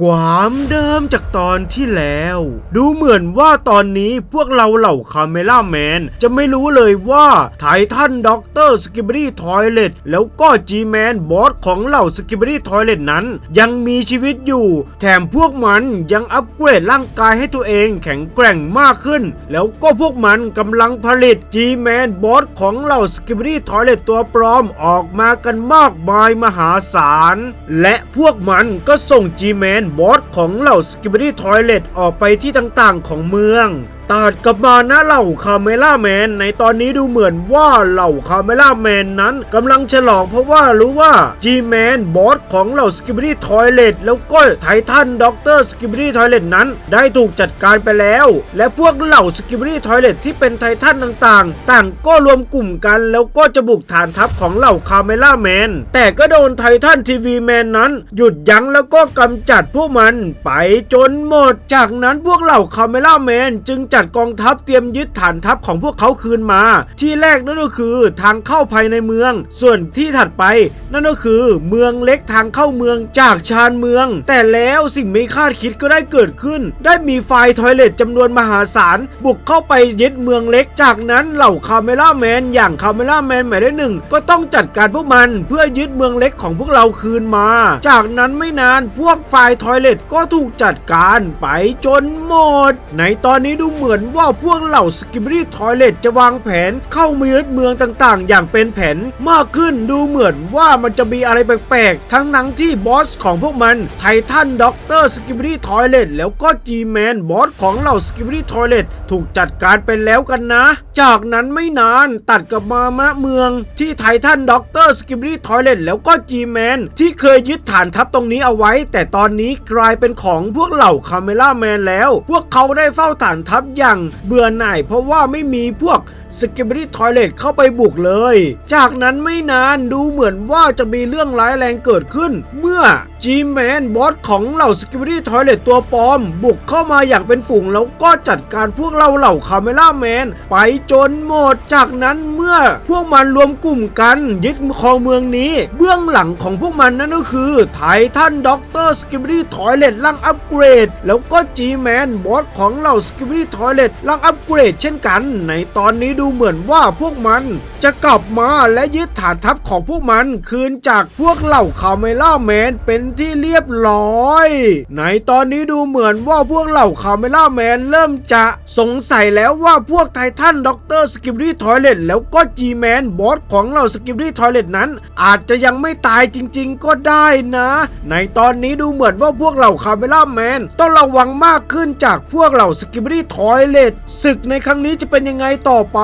ความเดิมจากตอนที่แล้ว ดูเหมือนว่าตอนนี้พวกเราเหล่าคาเมล่าแมน จะไม่รู้เลยว่าไททันด็อกเตอร์สกิบบี้ทอยเลตแล้วก็จีแมนบอสของเหล่าสกิบบี้ทอยเลตนั้น ยังมีชีวิตอยู่ แถมพวกมันยังอัปเกรดร่างกายให้ตัวเองแข็งแกร่งมากขึ้น แล้วก็พวกมันกำลังผลิตจีแมนบอสของเหล่าสกิบบี้ทอยเลตตัวปลอมออกมากันมากมายมหาศาลและพวกมันก็ส่งจีแมนนบอสของเหล่าสกิบบี้ทอยเลตออกไปที่ต่างๆของเมือง ตัดกลับมานะเหล่าคาเมล่าแมนในตอนนี้ดูเหมือนว่าเหล่าคาเมล่าแมนนั้นกำลังฉลองเพราะว่ารู้ว่า G-Man บอสของเหล่า s k i b b y Toilet แล้วก็ไททันด็อกเตอร์ s k i b b y Toilet นั้น ได้ถูกจัดการไปแล้ว และพวกเหล่า s k i b b y Toilet ที่เป็นไททันต่างๆ ต่างก็รวมกลุ่มกัน แล้วก็จะบุกฐานทัพของเหล่าคาเมล่าแมนแต่ก็โดนไททันทีวีแมนนั้น หยุดยั้งแล้วก็กำจัดพวกมันไปจนหมด จากนั้นพวกเหล่าคาเมล่าแมนจึงจัดกองทัพเตรียมยึดฐานทัพของพวกเขาคืนมา ที่แรกนั่นก็คือทางเข้าภายในเมือง ส่วนที่ถัดไป นั่นก็คือเมืองเล็กทางเข้าเมืองจากชานเมือง แต่แล้วสิ่งไม่คาดคิดก็ได้เกิดขึ้น ได้มีไฟทอยเลตจำนวนมหาศาล บุกเข้าไปยึดเมืองเล็ก จากนั้นเหล่าคาเมล่าแมนอย่างคาเมล่าแมนหมายเลขหนึ่งก็ต้องจัดการพวกมันเพื่อยึดเมืองเล็กของพวกเราคืนมา จากนั้นไม่นานพวกไฟทอยเลตก็ถูกจัดการไปจนหมด ในตอนนี้ดูเหหมือนว่าพวกเหล่าสกิบรี่ทอยเลตจะวางแผนเข้ามายึดเมืองต่างๆ อย่างเป็นแผนมากขึ้นดูเหมือนว่ามันจะมีอะไรแปลกๆ ทั้งนั้นที่บอสของพวกมันไททันด็อกเตอร์สกิบรี่ทอยเลตแล้วก็จีแมนบอสของเหล่าสกิบรี่ทอยเลตถูกจัดการไปแล้วกันนะ จากนั้นไม่นานตัดกับมาณเมืองที่ไททันด็อกเตอร์สกิบรี่ทอยเลตแล้วก็จีแมนที่เคยยึดฐานทัพตรงนี้เอาไว้ แต่ตอนนี้กลายเป็นของพวกเหล่าคาเมล่าแมนแล้ว พวกเขาได้เฝ้าฐานทัพอย่างเบื่อหน่าย เพราะว่าไม่มีพวกสกิบรี่ทอยเลตเข้าไปบุกเลย จากนั้นไม่นานดูเหมือนว่าจะมีเรื่องร้ายแรงเกิดขึ้น เมื่อ G-Man บอสของเหล่าสกิบรี่ทอยเลตตัวปลอม บุกเข้ามาอย่างเป็นฝูงแล้วก็จัดการพวกเราเหล่าคาเมล่าแมน ไปจนหมดจากนั้นเมื่อพวกมันรวมกลุ่มกันยึดครองเมืองนี้ เบื้องหลังของพวกมันนั่นก็คือไททันด็อกเตอร์สกิบรี่ทอยเลตร่างอัปเกรด แล้วก็ G-Man บอสของเหล่าสกิบรี่ทอยเลตร่างอัปเกรด เช่นกัน ในตอนนี้ดูเหมือนว่าพวกมันจะกลับมาและยึดฐานทัพของพวกมันคืนจากพวกเหล่าคาเมล่าแมนเป็นที่เรียบร้อย ในตอนนี้ดูเหมือนว่าพวกเหล่าคาเมล่าแมนเริ่มจะสงสัยแล้วว่าพวกไททันด็อกเตอร์สกิบรี่ทอยเลตแล้วก็จีแมนบอสของเหล่าสกิบรี่ทอยเลตนั้น อาจจะยังไม่ตายจริง ๆ ก็ได้นะ ในตอนนี้ดูเหมือนว่าพวกเหล่าคาเมล่าแมนต้องระวังมากขึ้นจากพวกเหล่าสกิบรี่ทอยเลตศึกในครั้งนี้จะเป็นยังไงต่อไป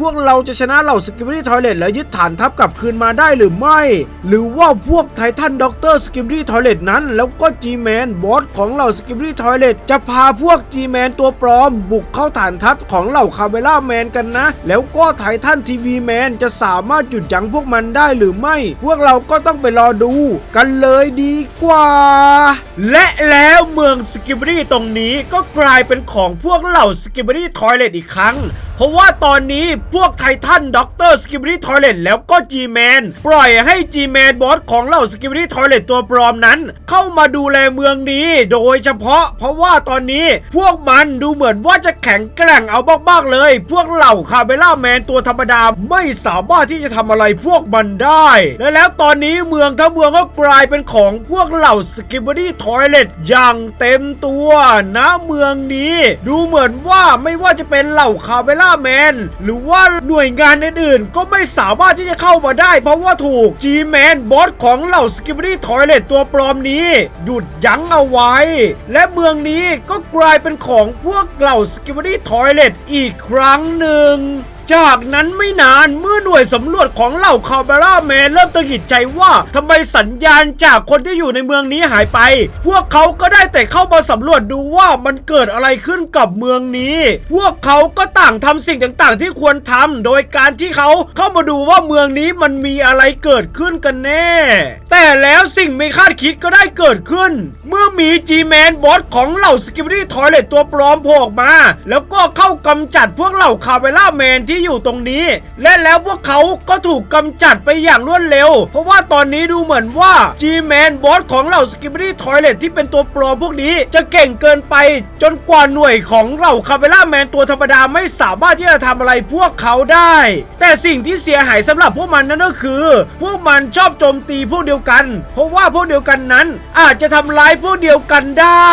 พวกเราจะชนะเหล่าสกิบรี่ทอยเลตแล้วยึดฐานทัพกลับคืนมาได้หรือไม่ หรือว่าพวกไททันด็อกเตอร์สกิบรี่ทอยเลตนั้น แล้วก็จีแมนบอสของเหล่าสกิบรี่ทอยเลตจะพาพวกจีแมนตัวปลอม บุกเข้าฐานทัพของเหล่าคาเมล่าแมนกันนะ แล้วก็ไททันทีวีแมนจะสามารถหยุดยั้งพวกมันได้หรือไม่ พวกเราก็ต้องไปรอดูกันเลยดีกว่า และแล้วเมืองสกิบรี่ตรงนี้ก็กลายเป็นของพวกเหล่าสกิบรี่ทอยเลตอีกครั้ง เพราะว่าตอนนี้พวกไททันด็อกเตอร์สกิบรี่ทอยเลตแล้วก็ G-Man ปล่อยให้ G-Man บอสของเหล่าสกิบรี่ทอยเลตตัวปลอมนั้น เข้ามาดูแลเมืองนี้ โดยเฉพาะ เพราะว่าตอนนี้พวกมันดูเหมือนว่าจะแข็งแกร่งเอามากๆเลย พวกเหล่าคาเบล่าแมนตัวธรรมดาไม่สามารถที่จะทำอะไรพวกมันได้ และแล้วตอนนี้เมืองทั้งเมืองก็กลายเป็นของพวกเหล่าสกิบรี่ทอยเลตอย่างเต็มตัวนะเมืองนี้ ดูเหมือนว่าไม่ว่าจะเป็นเหล่าคาเบล่าแมนหรือว่าหน่วยงานอื่นๆ ก็ไม่สามารถที่จะเข้ามาได้ เพราะว่าถูก G-Man บอสของเหล่าสกิบรี่ทอยเลตตัวปลอมนี้ หยุดยั้งเอาไว้ และเมืองนี้ก็กลายเป็นของพวกเหล่าสกิบรี่ทอยเลตอีกครั้งหนึ่ง จากนั้นไม่นานเมื่อหน่วยสำรวจของเหล่าคาเบล่าแมนเริ่มตะกิดใจว่าทำไมสัญญาณจากคนที่อยู่ในเมืองนี้หายไป พวกเขาก็ได้แต่เข้ามาสำรวจดูว่ามันเกิดอะไรขึ้นกับเมืองนี้ พวกเขาก็ต่างทำสิ่งต่างๆ ที่ควรทำโดยการที่เขาเข้ามาดูว่าเมืองนี้มันมีอะไรเกิดขึ้นกันแน่ แต่แล้วสิ่งไม่คาดคิดก็ได้เกิดขึ้น เมื่อมี G-Man บอสของเหล่าสกิบรี่ทอยเลตตัวปลอมโผล่มา แล้วก็เข้ากำจัดพวกเหล่าคาเบล่าแมนที่ที่อยู่ตรงนี้ และแล้วพวกเขาก็ถูกกำจัดไปอย่างรวดเร็ว เพราะว่าตอนนี้ดูเหมือนว่า G-Man บอสของเหล่า Skibidi Toilet ที่เป็นตัวปลอมพวกนี้ จะเก่งเกินไป จนกว่าหน่วยของเหล่าคาเ e ล่าแมนตัวธรรมดาไม่สามารถที่จะทำอะไรพวกเขาได้ แต่สิ่งที่เสียหายสำหรับพวกมันนั่นก็คือ พวกมันชอบโจมตีพวกเดียวกัน เพราะว่าพวกเดียวกันนั้น อาจจะทำร้ายพวกเดียวกันได้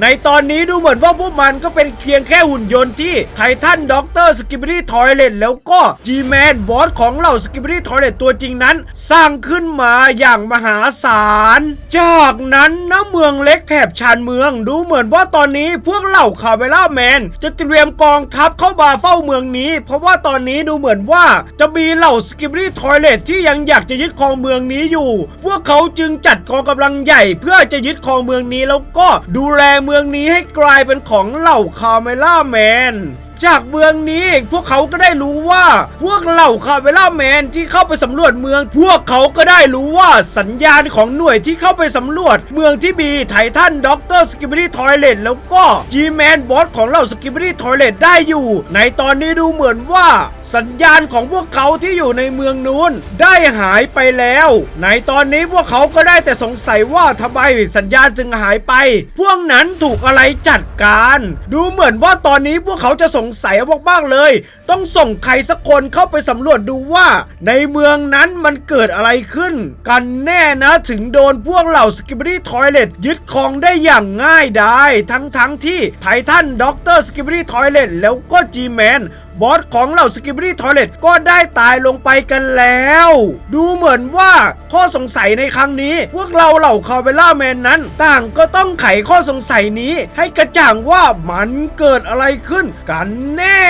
ในตอนนี้ดูเหมือนว่าพวกมันก็เป็นเพียงแค่หุ่นยนต์ที่ไททันด็อกเตอร์สกิบบี้ทอยเลตแล้วก็ G-Man บอสของเหล่าสกิบบี้ทอยเลตตัวจริงนั้น สร้างขึ้นมาอย่างมหาศาล จากนั้นนะเมืองเล็กแถบชานเมืองดูเหมือนว่าตอนนี้พวกเหล่าคาเวล่าแมนจะเตรียมกองทัพเข้ามาเฝ้าเมืองนี้ เพราะว่าตอนนี้ดูเหมือนว่าจะมีเหล่าสกิบบี้ทอยเลตที่ยังอยากจะยึดครองเมืองนี้อยู่ พวกเขาจึงจัดกองกำลังใหญ่เพื่อจะยึดครองเมืองนี้แล้วก็ดูแลเมืองนี้ให้กลายเป็นของเหล่าคาเมล่าแมน จากเมืองนี้ พวกเขาก็ได้รู้ว่า พวกเหล่าคาเวล่าแมนที่เข้าไปสำรวจเมือง พวกเขาก็ได้รู้ว่าสัญญาณของหน่วยที่เข้าไปสำรวจ เมืองที่มีไททันด็อกเตอร์สกิบบี้ทอยเลตแล้วก็จีแมนบอสของเหล่าสกิบบี้ทอยเลตได้อยู่ ในตอนนี้ดูเหมือนว่า สัญญาณของพวกเขาที่อยู่ในเมืองนู้นได้หายไปแล้ว ในตอนนี้พวกเขาก็ได้แต่สงสัยว่าทำไมสัญญาณจึงหายไป พวกนั้นถูกอะไรจัดการ ดูเหมือนว่าตอนนี้พวกเขาจะสงสัยมากๆเลย ต้องส่งใครสักคนเข้าไปสำรวจดูว่า ในเมืองนั้นมันเกิดอะไรขึ้น กันแน่นะถึงโดนพวกเหล่าสกิบบี้ทอยเลตยึดครองได้อย่างง่ายดายทั้งทั้งๆที่ไททันด็อกเตอร์สกิบบี้ทอยเลตแล้วก็จีแมน บอสของเหล่าสกิบ i ี y ทอยเลตก็ได้ตายลงไปกันแล้ว ดูเหมือนว่าข้อสงสัยในครั้งนี้ พวกเราเหล่าคาเวล่าแมนนั้น ต่างก็ต้องไขข้อสงสัยนี้ ให้กระจ่างว่ามันเกิดอะไรขึ้นกันแน่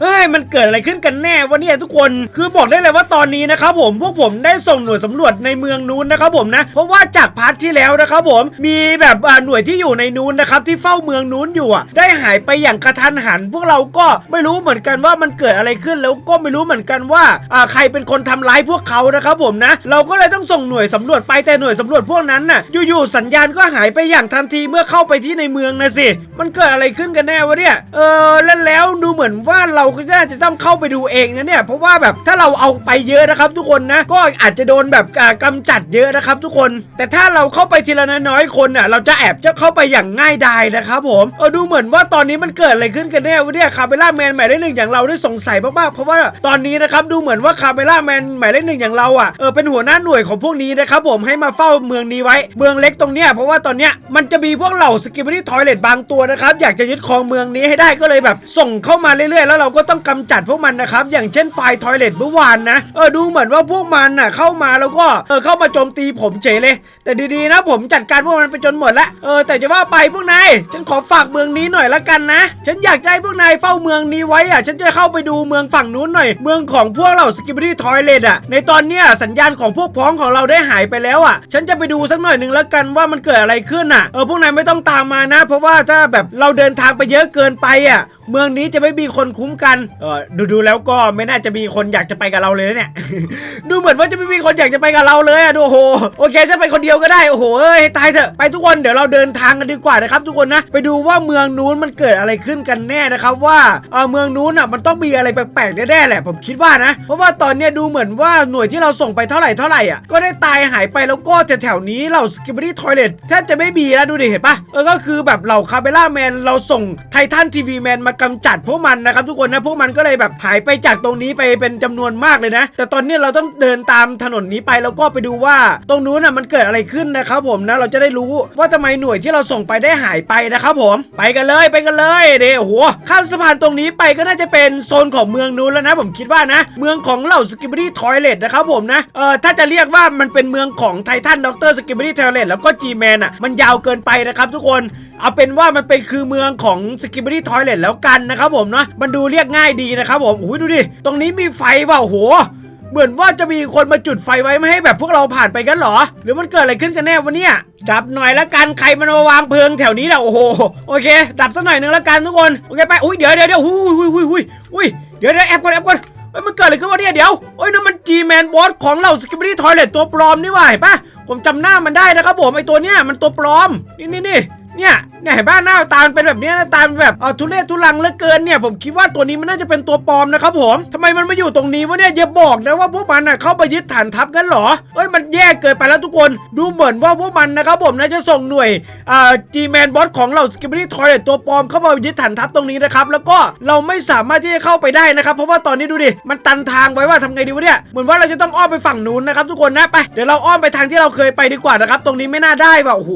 เฮ้ยมันเกิดอะไรขึ้นกันแน่วะเนี่ยทุกคนคือบอกได้เลยว่าตอนนี้นะครับผมพวกผมได้ส่งหน่วยสำรวจในเมืองนู้นนะครับผมนะ เพราะว่าจากพาร์ทที่แล้วนะครับผมมีแบบหน่วยที่อยู่ในนู้นนะครับที่เฝ้าเมืองนู้นอยู่อะได้หายไปอย่างกระทันหัน พวกเราก็ไม่รู้เหมือนกันว่ามันเกิดอะไรขึ้นแล้วก็ไม่รู้เหมือนกันว่าใครเป็นคนทำร้ายพวกเขานะครับผมนะ เราก็เลยต้องส่งหน่วยสำรวจไปแต่หน่วยสำรวจพวกนั้นน่ะอยู่ๆสัญญาณก็หายไปอย่างทันทีเมื่อเข้าไปที่ในเมืองนะสิ มันเกิดอะไรขึ้นกันแน่วะเนี่ยเออแล้วแล้วดูเหมือนว่าเราก็น่าจะต้องเข้าไปดูเองนะเนี่ยเพราะว่าแบบถ้าเราเอาไปเยอะนะครับ ทุกคนนะก็อาจจะโดนแบบอ่ากำจัดเยอะนะครับ ทุกคน แต่ถ้าเราเข้าไปทีละน้อยคนน่ะเราจะแอบจะเข้าไปอย่างง่ายดายนะครับผมเออดูเหมือนว่าตอนนี้มันเกิดอะไรขึ้นกันแน่วะเนี่ยคาเบล่าแมนหมายเลขหนึ่งอย่างเราได้สงสัยมากๆ เพราะว่าตอนนี้นะครับดูเหมือนว่าคาเบล่าแมนหมายเลขหนึ่งอย่างเราอะเออเป็นหัวหน้าหน่วยของพวกนี้นะครับผมให้มาเฝ้าเมืองนี้ไว้ เมืองเล็กตรงเนี้ยเพราะว่าตอนเนี้ยมันจะมีพวกเหล่าสกิบ i ี y ทอยเลตบางตัวนะครับอยากจะยึดครองเมืองนี้ให้ได้ก็เลยแบบส่งเข้ามาเรื่อยๆ แล้วเราก็ต้องกำจัดพวกมันนะครับอย่างเช่นไฟทอยเลตเมื่อวานนะเออดูเหมือนว่าพวกมันน่ะเข้ามาแล้วก็เออเข้ามาโจมตีผมเฉยเลย แต่ดีๆนะผมจัดการพวกมันไปจนหมดล้วเออแต่จะว่าไปพวกนายฉันขอฝากเมืองนี้หน่อยละกันนะ ฉันอยากให้พวกนายเฝ้าเมืองนี้ไว้อะฉันจะเข้าไปดูเมืองฝั่งนู้นหน่อย เมืองของพวกเหล่าสกิบบี้ทอยเลตอะ ในตอนเนี้ยสัญญาณของพวกพ้องของเราได้หายไปแล้วอะ ฉันจะไปดูสักหน่อยหนึ่งแล้วกันว่ามันเกิดอะไรขึ้นอะ เออพวกนายไม่ต้องตามมานะ เพราะว่าถ้าแบบเราเดินทางไปเยอะเกินไปอะเมืองนี้จะไม่มีคนคุ้มกัน เออดูดูแล้วก็ไม่น่าจะมีคนอยากจะไปกับเราเลยนะเนี่ย ดูเหมือนว่าจะไม่มีคนอยากจะไปกับเราเลยอะดูโห โอเคฉันไปคนเดียวก็ได้ โอ้โห เอ้ยตายเถอะ ไปทุกคน เดี๋ยวเราเดินทางกันดีกว่านะครับทุกคนนะ ไปดูว่าเมืองนู้นมันเกิดอะไรขึ้นกันแน่นะครับว่า เออเมืองนู้นอะมันต้องมีอะไรแปลกๆแน่ๆแหละ ผมคิดว่านะ เพราะว่าตอนเนี้ยดูเหมือนว่าหน่วยที่เราส่งไปเท่าไหร่เท่าไหร่อะ ก็ได้ตายหายไปแล้วก็แถวๆนี้เหล่าสกิบ i ี y ทอยเลตแทบจะไม่มีแล้วดูดิเห็นปะเออก็คือแบบเหล่าคาเบล่าแมนเราส่งไททันทีวีแมนมากำจัดพวกมันนะครับทุกคนนะพวกมันก็เลยแบบหายไปจากตรงนี้ไปเป็นจำนวนมากเลยนะ แต่ตอนนี้เราต้องเดินตามถนนนี้ไปแล้วก็ไปดูว่า ตรงนู้นน่ะมันเกิดอะไรขึ้นนะครับผมนะเราจะได้รู้ว่าทำไมหน่วยที่เราส่งไปได้หายไปนะครับผมไปกันเลยไปกันเลยเดี๋ยวโอ้โหข้ามสะพานตรงนี้ไปก็น่าจะเป็นโซนของเมืองนู้นแล้วนะ ผมคิดว่านะ เมืองของเหล่าสกิบ i ี y ทอยเลตนะครับผมนะเออถ้าจะเรียกว่ามันเป็นเมืองของไททันด็อกเตอร์สกิบ i ี y ทอยเลตแล้วก็จีแมนอะมันยาวเกินไปนะครับทุกคนเอาเป็นว่ามันเป็นคือเมืองของสกิบ i ี y ทอยเลตแล้วกันนะครับผมเนาะมันดูเรียกง่ายดีนะครับผมอุ้ยดูดิตรงนี้มีไฟว่ะโหเหมือนว่าจะมีคนมาจุดไฟไว้ไม่ให้แบบพวกเราผ่านไปกันหรอ หรือมันเกิดอะไรขึ้นกันแน่วะเนี่ยดับหน่อยละกันใครมันมาวางเพลิงแถวนี้ล่ะโอ้โหโอเค ดับสักหน่อยหนึงละกันทุกคนโอเคไปอุ้ยเดี๋ยวเดี๋ยวเดี๋ยวหุยหุยหุยหุยอุ้ยเดี๋ยวเดี๋ยวแอบก่อนแอบก่อนเฮ้ยมันเกิดอะไรขึ้นวะเนี่ยเดี๋ยวโอ้ยนั่นมัน G-Man บอสของเราสกิบ i ี y ทอยเลตตัวปลอมนี่ว่าเห็นปะผมจำหน้ามันได้นะครับผมไอตัวเนี้ยมันตัวปลอมนี่นี่นี่ เนี่ยเนี่ยเห็นบ้านหน้าตามันเป็นแบบนี้น้าตามันแบบเออทุเรศทุลังเหลือเกินเนี่ยผมคิดว่าตัวนี้มันน่าจะเป็นตัวปลอมนะครับผมทำไมมันมาอยู่ตรงนี้วะเนี่ยอย่าบอกนะว่าพวกมันน่ะเข้าไปยึดฐานทัพกันหรอเอ้ยมันแย่เกินไปแล้วทุกคนดูเหมือนว่าพวกมันนะครับผมน่าจะส่งหน่วยอ่าจีแมนบอสของเราสกิปปี้ทอยตัวปลอมเข้ามายึดฐานทัพตรงนี้นะครับแล้วก็เราไม่สามารถที่จะเข้าไปได้นะครับเพราะว่าตอนนี้ดูดิมันตันทางไว้ว่าทำไงดีวะเนี่ยเหมือนว่าเราจะต้องอ้อมไปฝั่งนู้นนะครับทุกคนนะไปเดี๋ยวเราอ้อมไปทางที่เราเคยไปดีกว่านะครับตรงนี้ไม่น่าได้ว่ะโอ้โห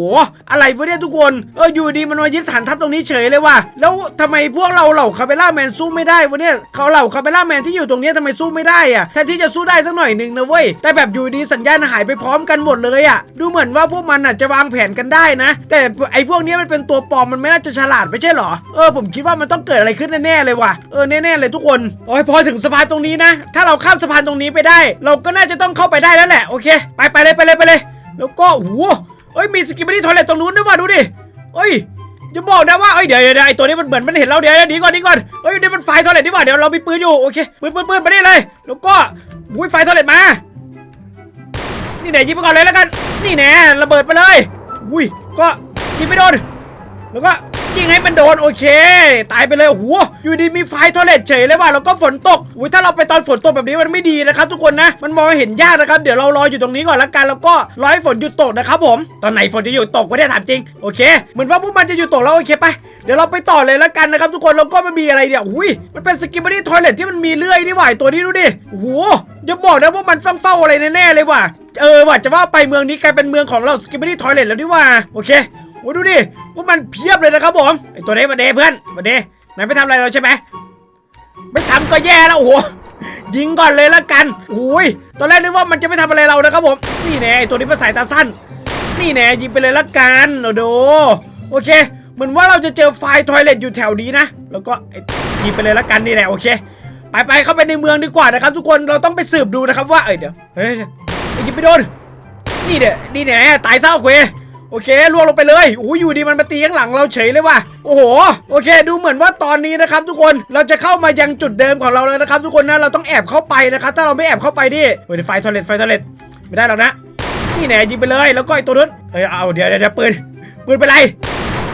อะไรวะเนี่ยทุกคนเอออยู่ดีมันมายึดฐานทัพตรงนี้เฉยเลยว่ะแล้วทำไมพวกเราเหล่าคาเบล่าแมนสู้ไม่ได้วะเนี่ยเขาเหล่าคาเบล่าแมนที่อยู่ตรงนี้ทำไมสู้ไม่ได้อะแทนที่จะสู้ได้สักหน่อยหนึ่งนะเว้ยแต่แบบอยู่ดีสัญญาณหายไปพร้อมกันหมดเลยอะดูเหมือนว่าพวกมันอะจะวางแผนกันได้นะ แต่ไอ้พวกนี้มันเป็นตัวปลอมมันไม่น่าจะฉลาดไม่ใช่หรอเออผมคิดว่ามันต้องเกิดอะไรขึ้นแน่ๆเลยว่ะเออแน่ๆเลยทุกคนโอ้ยพอถึงสะพานตรงนี้นะ ถ้าเราข้ามสะพานตรงนี้ไปได้ เราก็น่าจะต้องเข้าไปได้แล้วแหละโอเค ไปไปเลยไปเลยไปเลย แล้วก็โอ้โหเอ้ยมีสกิปปี้ทอยเลตตรงนู้นด้วยว่ะดูดิ เอ้ยจะบอกนะว่าเอ้ยเดี๋ยวเดี๋ยวไอตัวนี้มันเหมือนมันเห็นเราเดี๋ยวเดี๋ยวหนีก่อนหนีก่อนเฮ้ยนี่มันไฟทอร์เรตดีกว่าเดี๋ยวเรามีปืนอยู่โอเคปืนปืนปืนมาได้เลย แล้วก็บุ้ยไฟทอร์เรตมา นี่ไหนยิงไปก่อนเลยแล้วกัน นี่แน่ระเบิดไปเลย อุ้ยก็ยิงไม่โดนแล้วก็ ยิงให้มันโดนโอเค ตายไปเลยโอ้โหอยู่ดีมีไฟทอเรตเฉยเลยว่ะแล้วก็ฝนตกอุ้ยถ้าเราไปตอนฝนตกแบบนี้มันไม่ดีนะครับ ทุกคนนะมันมองเห็นยากนะครับเดี๋ยวเรารออยู่ตรงนี้ก่อนละกันแล้วก็รอให้ฝนหยุดตกนะครับผมตอนไหนฝนจะหยุดตกไม่ได้ถามจริงโอเค เหมือนว่าพวกมันจะหยุดตกแล้วโอเคไปเดี๋ยวเราไปต่อเลยละกันนะครับทุกคนแล้วก็มันมีอะไรเนี่ยอุ้ยมันเป็นสกิปปี้ทอยเลตที่มันมีเลื่อยนี่หว่าตัวนี้ดูดิโอ้โหอย่าบอกนะว่ามันเฝ้าอะไรแน่ๆเลยว่ะเออว่ะจะว่าไปเมืองนี้กลายเป็นเมืองของเราสกิปปี้ทอยเลตแล้วนี่ว่าโอเค โอ้ดูดิพวกมันเพียบเลยนะครับผมไอตัวนี้มาเดเพื่อนมาเดนายไม่ทำอะไรเราใช่ไหมไม่ทำก็แย่แล้วโอ้โหยิงก่อนเลยละกันโอ้ยตอนแรกนึกว่ามันจะไม่ทำอะไรเรานะครับผม นี่แน่อ้ตัวนี้มันสายตาสั้น นี่แน่ยิงไปเลยละกันโอ้โดโอเค เหมือนว่าเราจะเจอไฟทอยเลตอยู่แถวนี้นะ แล้วก็ยิงไปเลยละกันนี่แหละโอเค ไปไปเข้าไปในเมืองดีกว่านะครับ ทุกคนเราต้องไปสืบดูนะครับว่าเอ้ยเดี๋ยวเฮ้ยไอยิงไปโดน นี่เด้นี่แน่ตายเศร้าเคว โอเคล่วงลงไปเลยโอ้ยอยู่ดีมันมาตีข้างหลังเราเฉยเลยว่ะโอ้โหโอเค ดูเหมือนว่าตอนนี้นะครับทุกคนเราจะเข้ามายังจุดเดิมของเราแล้วนะครับ ทุกคนนะเราต้องแอบเข้าไปนะครับถ้าเราไม่แอบเข้าไปดิเฮ้ยไฟทอร์เรตไฟทอร์เรตไม่ได้หรอกนะนี่แน่ยิงไปเลยแล้วก็ไอตัวนั้นเอ้ยเอาเดี๋ยวเดี๋ยวเดี๋ยวปืนปืนไปไร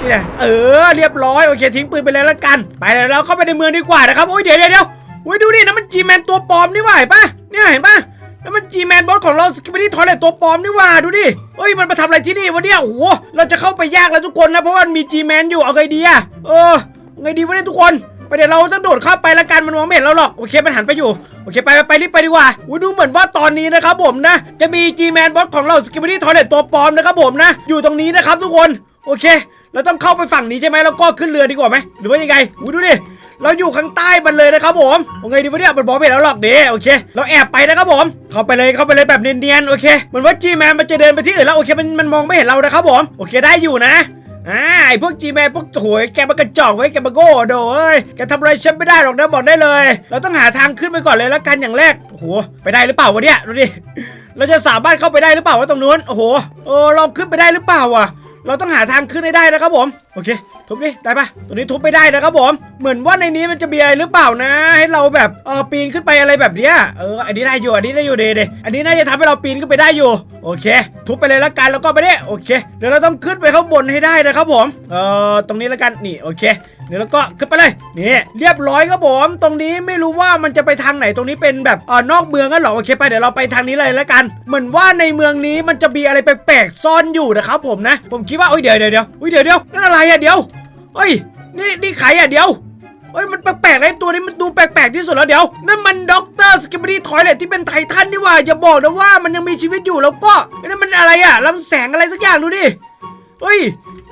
นี่แน่เออเรียบร้อยโอเคทิ้งปืนไปเลยแล้วกัน ไปเดี๋ยวเราเข้าไปในเมืองดีกว่านะครับโอ้ยเดี๋ยวเดี๋ยวเดี๋ยวโอ้ยดูดินะมันจีแมนตัวปลอมนี่หว่าเห็นปะเนี่ยเห็นปะ แล้วมันจีแมนบอสของเราสกิปปี้ทอยเลตตัวปลอมนี่ว่าดูดิเอ้ยมันมาทำอะไรที่นี่วะเนี่ยโอ้โหเราจะเข้าไปยากแล้วทุกคนนะเพราะว่ามันมีจีแมนอยู่เอาไงดีอะเออไงดีวะเนี่ยทุกคนไปเดี๋ยวเราต้องโดดเข้าไปละกันมันมองไม่เห็นเราหรอกโอเคมันหันไปอยู่โอเคไปไปไปรีบไปดีกว่าอุ้ยดูเหมือนว่าตอนนี้นะครับผมนะ จะมีจีแมนบอสของเราสกิปปี้ทอยเลตตัวปลอมนะครับผมนะ อยู่ตรงนี้นะครับทุกคนโอเคเราต้องเข้าไปฝั่งนี้ใช่ไหมแล้วก็ขึ้นเรือดีกว่าไหมหรือว่ายังไงอุ้ยดูดิ เราอยู่ข้างใต้มันเลยนะครับผมโอเคดีวะเนี่ยมันบอกไม่แล้วหรอกเด้โอเค เราแอบไปนะครับผม เข้าไปเลยเข้าไปเลยแบบเนียนๆโอเคเหมือนว่าจีแมนมันจะเดินไปที่อื่นแล้วโอเคมันมันมองไม่เห็นเรานะครับผมโอเคได้อยู่นะอ่าไอพวกจีแมนพวกโหยแกมันกระจอกไว้แกมาโง่โดยแกทำอะไรฉันไม่ได้หรอกนะบอกได้เลย เราต้องหาทางขึ้นไปก่อนเลยล้วกันอย่างแรกโอ้โหไปได้หรือเปล่าวะเนี่ยดูดิเราจะสามารถเข้าไปได้หรือเปล่าวะตรงนู้นโอ้โหเออเราขึ้นไปได้หรือเปล่าวะเราต้องหาทางขึ้นให้ได้นะครับผม โอเค ทุบดิได้ปะตัวนี้ทุบไม่ได้นะครับผมเหมือนว่าในนี้มันจะมีอะไรหรือเปล่านะ ให้เราแบบเออปีนขึ้นไปอะไรแบบเนี้ยเอออันนี้ได้อยู่อันนี้ได้อยู่เดเดอันนี้น่าจะทำให้เราปีนขึ้นไปได้อยู่โอเค ทุบไปเลยละกันแล้วก็ไปเนี่ยโอเค เดี๋ยวเราต้องขึ้นไปข้างบนให้ได้นะครับผมเออตรงนี้ละกันนี่โอเค เดี๋ยวเราก็ขึ้นไปเลยนี่เรียบร้อยครับผมตรงนี้ไม่รู้ว่ามันจะไปทางไหนตรงนี้เป็นแบบเออนอกเมืองกันหรอโอเคไปเดี๋ยวเราไปทางนี้เลยละกัน เหมือนว่าในเมืองนี้มันจะมีอะไรแปลกๆซ่อนอยู่นะครับผมนะ ผมคิดว่าโอ้ยเดี๋ยวเดี๋ยวเดี๋ยวอุ้ยเดี๋ยวเดี๋ยวนั่นอะไรอะเดี๋ยวเฮ้ยนี่นี่ใครอะเดี๋ยวเฮ้ยมันแปลกๆนะไอ้ตัวนี้มันดูแปลกๆที่สุดแล้วเดี๋ยวนั่นมันด็อกเตอร์สกิปปี้ทอยเลตที่เป็นไททันนี่ว่าอย่าบอกนะว่ามันยังมีชีวิตอยู่แล้วก็นั่นมันอะไรอะลำแสงอะไรสักอย่างดูดิเฮ้ย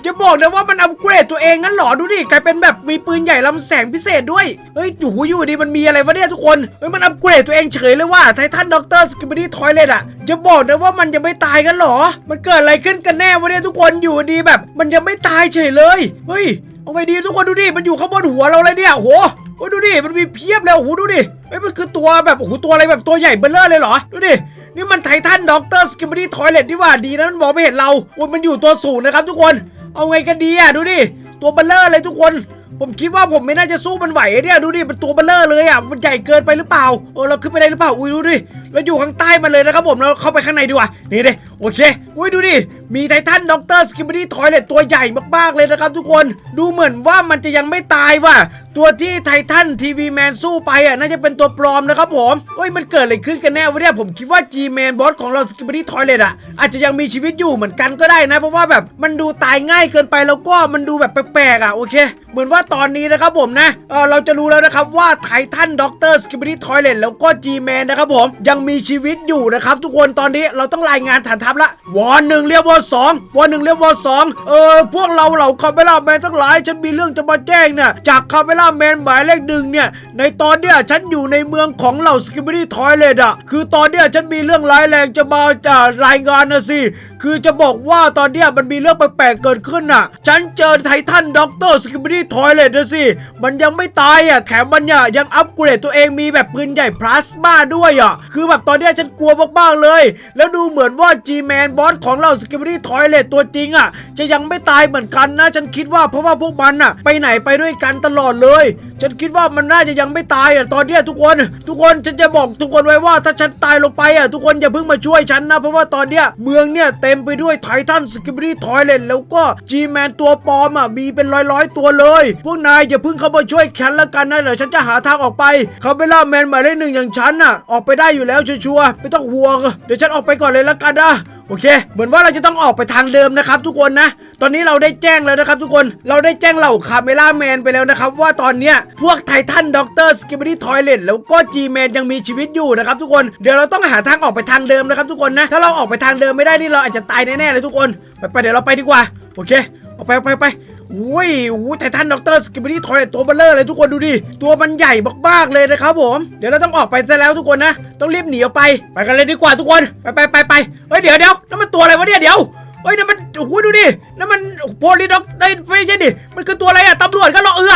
อย่าบอกนะว่ามันอัปเกรดตัวเองงั้นเหรอดูดิกลายเป็นแบบมีปืนใหญ่ลำแสงพิเศษด้วยเฮ้ยอยู่อยู่ดีมันมีอะไรวะเนี่ยทุกคนเฮ้ยมันอัปเกรดตัวเองเฉยเลยว่าไททันด็อกเตอร์สกิปปี้ทอยเลตอะจะบอกนะว่ามันยังไม่ตายกันเหรอ มันเกิดอะไรขึ้นกันแน่วะเนี่ยทุกคนอยู่ดีแบบ มันยังไม่ตายเฉยเลยเฮ้ยเอาไงดีทุกคนดูดิมันอยู่ข้างบนหัวเราเลยเนี่ยโอ้โหโอ้ดูดิมันมีเพียบเลยโอ้โหดูดิเฮ้ยมันคือตัวแบบโอ้โหตัวอะไรแบบตัวใหญ่เบ้อเร่อเลยเหรอดูดินี่มันไททันด็อกเตอร์สกิมบี้ทอยเลตที่ว่าดีนะมันมองไม่เห็นเราโอ้ยมันอยู่ตัวสูงนะครับทุกคน เอาไงกันดีอะดูดิ ตัวเบลเลอร์เลยทุกคน ผมคิดว่าผมไม่น่าจะสู้มันไหวเนี่ยดูดิมันตัวเบลเลอร์เลยอะมันใหญ่เกินไปหรือเปล่าเออเราขึ้นไปได้หรือเปล่าอุ้ยดูดิ เราอยู่ข้างใต้มันเลยนะครับผมเราเข้าไปข้างในดีกว่านี่ดิโอเคอุ้ยดูดิมีไททันด็อกเตอร์สกิมบบี้ทอยเลตตัวใหญ่มากๆเลยนะครับทุกคนดูเหมือนว่ามันจะยังไม่ตายว่ะตัวที่ไททันทีวีแมนสู้ไปอะน่าจะเป็นตัวปลอมนะครับผมเอ้ยมันเกิดอะไรขึ้นกันแน่วะเนี่ยผมคิดว่า G-Man บอสของเราสกิมบบี้ทอยเลตอะอาจจะยังมีชีวิตอยู่เหมือนกันก็ได้นะ เพราะว่าแบบมันดูตายง่ายเกินไปแล้วก็มันดูแบบแปลกๆอะโอเค เหมือนว่าตอนนี้นะครับผมนะเออเราจะรู้แล้วนะครับว่าไททันด็อกเตอร์สกิมบบี้ทอยเลตแล้วก็ G-Man นะครับผมยังมีชีวิตอยู่นะครับ ทุกคนตอนนี้เราต้องรายงานฐานทัพละวอหนึ่งเรียกวอสองวอหนึ่งเรียกวอสองเออพวกเราเหล่าคาเมล่าแมนทั้งหลาย ฉันมีเรื่องจะมาแจ้งเนี่ยจากคาเมล่าแมนหมายเลขหนึ่งเนี่ยในตอนเนี้ยฉันอยู่ในเมืองของเหล่าสกิบบี้ทอยเลตอะคือตอนเนี้ยฉันมีเรื่องร้ายแรงจะมาจะรายงานนะสิคือจะบอกว่าตอนเนี้ยมันมีเรื่องแปลกๆเกิดขึ้นอะ ฉันเจอไททันด็อกเตอร์สกิบบี้ทอยเลตนะสิมันยังไม่ตายอะแถมมันเนี่ยยังอัปเกรดตัวเองมีแบบปืนใหญ่พลาสมาด้วยอะคือแบบตอนเนี้ฉันกลัวมากๆเลย แล้วดูเหมือนว่า G-Man บอสของเราสกิบบี้ทอยเลตตัวจริงอะ จะยังไม่ตายเหมือนกันนะ ฉันคิดว่าเพราะว่าพวกมันอะ ไปไหนไปด้วยกันตลอดเลย ฉันคิดว่ามันน่าจะยังไม่ตายอะตอนเนี้ทุกคน ทุกคนฉันจะบอกทุกคนไว้ว่าถ้าฉันตายลงไปอะทุกคนอย่าเพิ่งมาช่วยฉันนะ เพราะว่าตอนเนี้ยเมืองเนี่ยเต็มไปด้วยไททันสกิบบี้ทอยเลตแล้วก็ G-Man ตัวปลอมอะมีเป็นร้อยๆตัวเลย พวกนายอย่าเพิ่งเข้ามาช่วยฉันละกันนะเดี๋ยวฉันจะหาทางออกไปคาเมล่าแมนหมายเลขหนึ่งอย่างฉันน่ะออกไปได้อยู่แล้วชัวร์ๆไม่ต้องห่วงเดี๋ยวฉันออกไปก่อนเลยละกันนะโอเค เหมือนว่าเราจะต้องออกไปทางเดิมนะครับทุกคนนะ ตอนนี้เราได้แจ้งแล้วนะครับทุกคน เราได้แจ้งเหล่าคาเมล่าแมนไปแล้วนะครับ ว่าตอนเนี้ยพวกไททันด็อกเตอร์สกิบบี้ทอยเลตแล้วก็จีแมนยังมีชีวิตอยู่นะครับทุกคน เดี๋ยวเราต้องหาทางออกไปทางเดิมนะครับทุกคนนะ ถ้าเราออกไปทางเดิมไม่ได้นี่เราอาจจะตายแน่ๆเลยทุกคน ไปไปๆเดี๋ยวเราไปดีกว่า โอเค ออกไปออกไปออกไป อุ้ยอู้ไททันด็อกเตอร์สกิบบี้ทอยตัวเบลเลอร์เลยทุกคนดูดิ ตัวมันใหญ่มากๆเลยนะครับผม เดี๋ยวเราต้องออกไปซะแล้วทุกคนนะ ต้องรีบหนีออกไป ไปกันเลยดีกว่าทุกคน ไปไปไปไปเฮ้ยเดี๋ยวเดี๋ยวนั่นมันตัวอะไรวะเนี่ยเดี๋ยวเฮ้ยนั่นมันโอ้โหดูดินั่นมันโพลีด็อกเอ้ยไม่ใช่ดิ มันคือตัวอะไรอะตำรวจก็รอเออ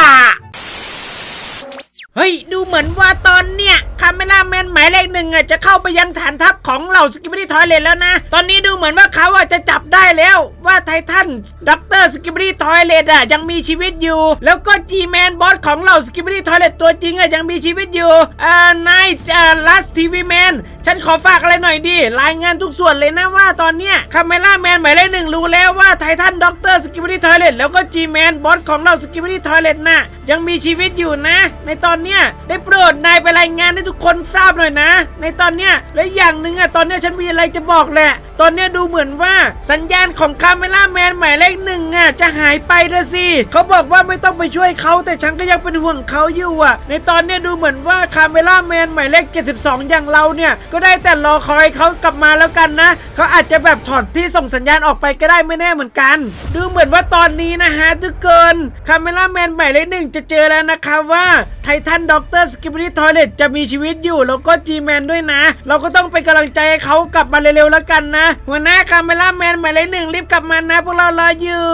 เฮ้ย ดูเหมือนว่าตอนเนี้ยคาเมล่าแมนหมายเลขหนึ่งอะจะเข้าไปยังฐานทัพของเหล่าสกิบบี้ทอยเลตแล้วนะ ตอนนี้ดูเหมือนว่าเขาอะจะจับได้แล้วว่าไททันด็อกเตอร์สกิบบี้ทอยเลตอะยังมีชีวิตอยู่ แล้วก็จีแมนบอสของเหล่าสกิบบี้ทอยเลตตัวจริงอะยังมีชีวิตอยู่อ่านายอ่าลัสทีวีแมน ฉันขอฝากอะไรหน่อยดิรายงานทุกส่วนเลยนะว่าตอนเนี้ยคาเมล่าแมนหมายเลขหนึ่งรู้แล้วว่าไททันด็อกเตอร์สกิบบี้ทอยเลตแล้วก็จีแมนบอสของเราสกิบบี้ทอยเลตน่ะยังมีชีวิตอยู่นะ ในตอนเนี้ยได้โปรดนายไปรายงานให้ทุกคนทราบหน่อยนะ ในตอนเนี้ยและอย่างหนึ่งอะตอนเนี้ยฉันมีอะไรจะบอกแหละ ตอนนี้ดูเหมือนว่าสัญญาณของคาเมล่าแมนหมายเลขหนึ่งอะจะหายไปนะสิเขาบอกว่าไม่ต้องไปช่วยเขาแต่ฉันก็ยังเป็นห่วงเขาอยู่อะ ในตอนนี้ดูเหมือนว่าคาเมล่าแมนหมายเลข 72 อย่างเราเนี่ย ก็ได้แต่รอคอยเขากลับมาแล้วกันนะเขาอาจจะแบบถอดที่ส่งสัญญาณออกไปก็ได้ไม่แน่เหมือนกัน ดูเหมือนว่าตอนนี้นะฮะทุกคนคาเมล่าแมนหมายเลขหนึ่งจะเจอแล้วนะคะว่าไททันด็อกเตอร์สกิปปี้ทอยเลตจะมีชีวิตอยู่แล้วก็จีแมนด้วยนะ เราก็ต้องเป็นกำลังใจให้เขากลับมาเร็วๆแล้วกันนะหัวหน้าคาเมล่าแมนหมายเลขหนึ่งรีบกลับมานะพวกเรารออยู่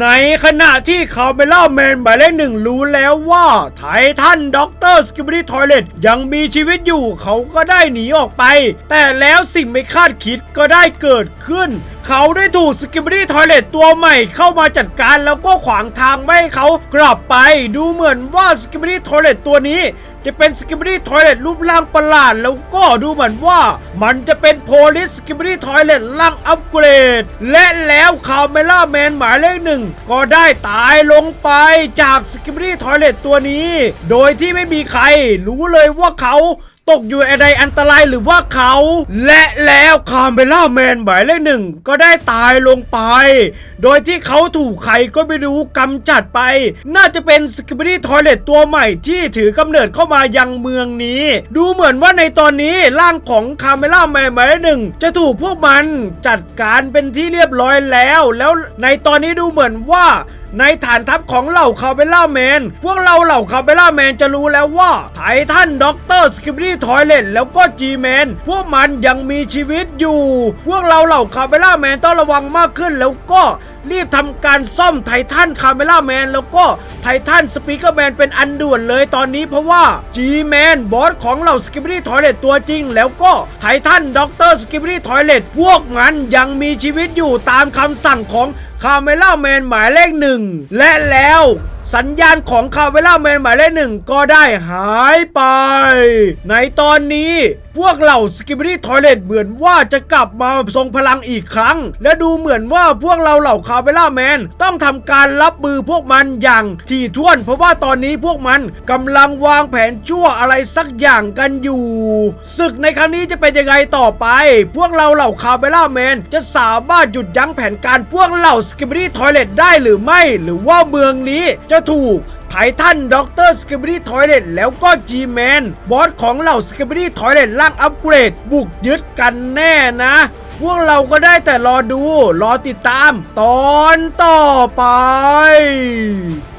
ในขณะที่คาเมล่าแมนหมายเลขหนึ่งรู้แล้วว่าไททันด็อกเตอร์สกิปปี้ทอยเลตยังมีชีวิตอยู่เขาก็ได้หนีออกไป แต่แล้วสิ่งไม่คาดคิดก็ได้เกิดขึ้น เขาได้ถูกสกิปปี้ทอยเลตตัวใหม่เข้ามาจัดการแล้วก็ขวางทางไม่ให้เขากลับไปดูเหมือนว่าสกิปปี้ทอยเลตตัวนี้ จะเป็นสกิปปี้ทอยเลตรูปร่างประหลาด แล้วก็ดูเหมือนว่า มันจะเป็นโพลิสสกิปปี้ทอยเลตร่างอัปเกรด และแล้วคาเมล่าแมนหมายเลขหนึ่งก็ได้ตายลงไปจากสกิปปี้ทอยเลตตัวนี้ โดยที่ไม่มีใครรู้เลยว่าเขา ตกอยู่ในอันตรายหรือว่าเขา และแล้วคาเมล่าแมนหมายเลขหนึ่งก็ได้ตายลงไป โดยที่เขาถูกใครก็ไม่รู้กำจัดไป น่าจะเป็นสกิปปี้ทอยเลตตัวใหม่ที่ถือกำเนิดเข้ามายังเมืองนี้ ดูเหมือนว่าในตอนนี้ร่างของคาเมล่าแมนหมายเลขหนึ่งจะถูกพวกมันจัดการเป็นที่เรียบร้อยแล้ว แล้วในตอนนี้ดูเหมือนว่า ในฐานทัพของเหล่าคาเบล่าแมน พวกเราเหล่าคาเบล่าแมนจะรู้แล้วว่าไททันด็อกเตอร์สกิปปี้ทอยเลตแล้วก็จีแมนพวกมันยังมีชีวิตอยู่ พวกเราเหล่าคาเบล่าแมนต้องระวังมากขึ้นแล้วก็รีบทำการซ่อมไททันคาเมล่าแมนแล้วก็ไททันสปีกเกอร์แมนเป็นอันด่วนเลยตอนนี้เพราะว่าจีแมนบอสของเหล่าสกิปปี้ทอยเลตตัวจริง แล้วก็ไททันด็อกเตอร์สกิปปี้ทอยเลตพวกมันยังมีชีวิตอยู่ตามคำสั่งของ คาเมล่าแมนหมายเลขหนึ่งและแล้วสัญญาณของคาเวล่าแมนหมายเลขหนึ่งก็ได้หายไป ในตอนนี้พวกเหล่าสกิบ i ดี้ทอยเลตเหมือนว่าจะกลับมาทรงพลังอีกครั้ง และดูเหมือนว่าพวกเราเหล่าคาเวล่าแมนต้องทำการรับมือพวกมันอย่างถี่ถ้วน เพราะว่าตอนนี้พวกมันกำลังวางแผนชั่วอะไรสักอย่างกันอยู่ศึกในครั้งนี้จะเป็นยังไงต่อไป พวกเราเหล่าคาเวล่าแมนจะสามารถหยุดยั้งแผนการพวกเหล่าสสกิบรีทอยเลตได้หรือไม่ หรือว่าเมืองนี้จะถูกไททันด็อกเตอร์สกิบรีทอยเลตแล้วก็จีแมนบอสของเหล่าสกิบรีทอยเลตล่างอัปเกรด บุกยึดกันแน่นะ พวกเราก็ได้แต่รอดู รอติดตาม ตอนต่อไป